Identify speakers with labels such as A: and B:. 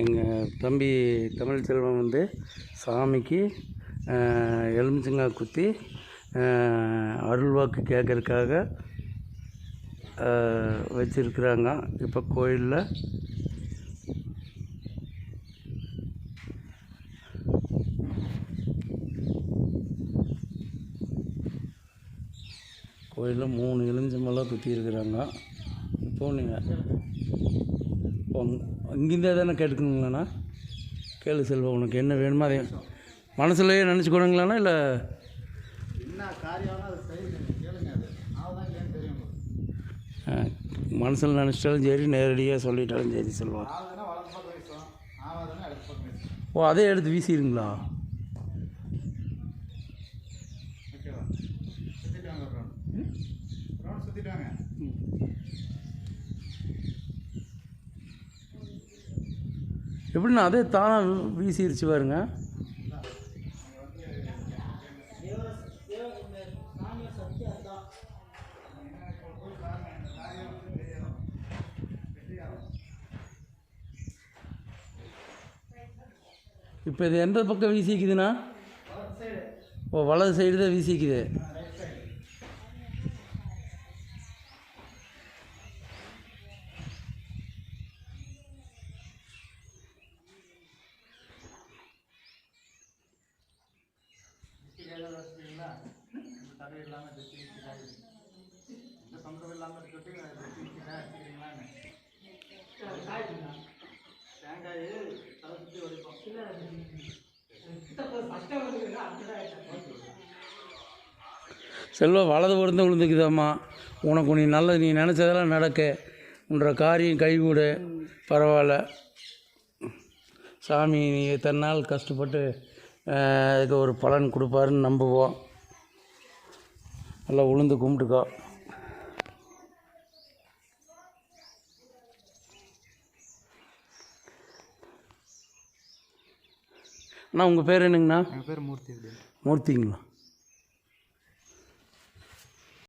A: எங்கள் தம்பி தமிழ் செல்வம் வந்து சாமிக்கு எலுமிச்சங்காய் குத்தி அருள்வாக்கு கேட்கறதுக்காக வச்சுருக்குறாங்க. இப்போ கோயிலில் கோயிலில் மூணு எலுமிச்சம்பழம் குத்தி இருக்கிறாங்க. இப்போ நீங்கள் இங்கேருந்தே தானே கேட்டுக்கணுங்களாண்ணா? கேளு செல்வம் உனக்கு என்ன வேணுமோ அதை மனசுலயே நினச்சிக்கணுங்களாண்ணா இல்லை மனசில் நினச்சிட்டாலும் சரி நேரடியாக சொல்லிட்டாலும் சரி
B: வீசும்
A: ஓ அதே எடுத்து வீசிடுங்களா?
B: ஓகேவா? எப்படின்னா
A: எப்படிண்ணா அதே தானாக வீசிருச்சு பாருங்க. இப்போ இது எந்த பக்கம் வீசிக்குதுண்ணா ஓ வலது சைடு தான் வீசிக்குது.
B: தடை இல்லாமல் திருச்சி வச்சுக்காது எந்த தொந்தரவு இல்லாமல் இருக்கட்டும் திருச்சி வச்சுக்கா வச்சுக்கிறீங்களான்னு தேங்காய் தலை சுற்றி வடிப்போம்
A: செல்வம் வலது பொருந்து விழுந்துக்குதாம்மா. உனக்கு நீ நல்லது நீ நினச்சதெல்லாம் நடக்க. உன்ற காரியம் கைகூடு. பரவாயில்ல. சாமி நீ எத்தனை நாள் கஷ்டப்பட்டு இதுக்கு ஒரு பலன் கொடுப்பாருன்னு நம்புவோம். நல்லா உளுந்து கும்பிட்டுக்கோ. அண்ணா உங்கள் பேர் என்னங்கண்ணா?
B: என் பேர் மூர்த்தி
A: மூர்த்திங்களா?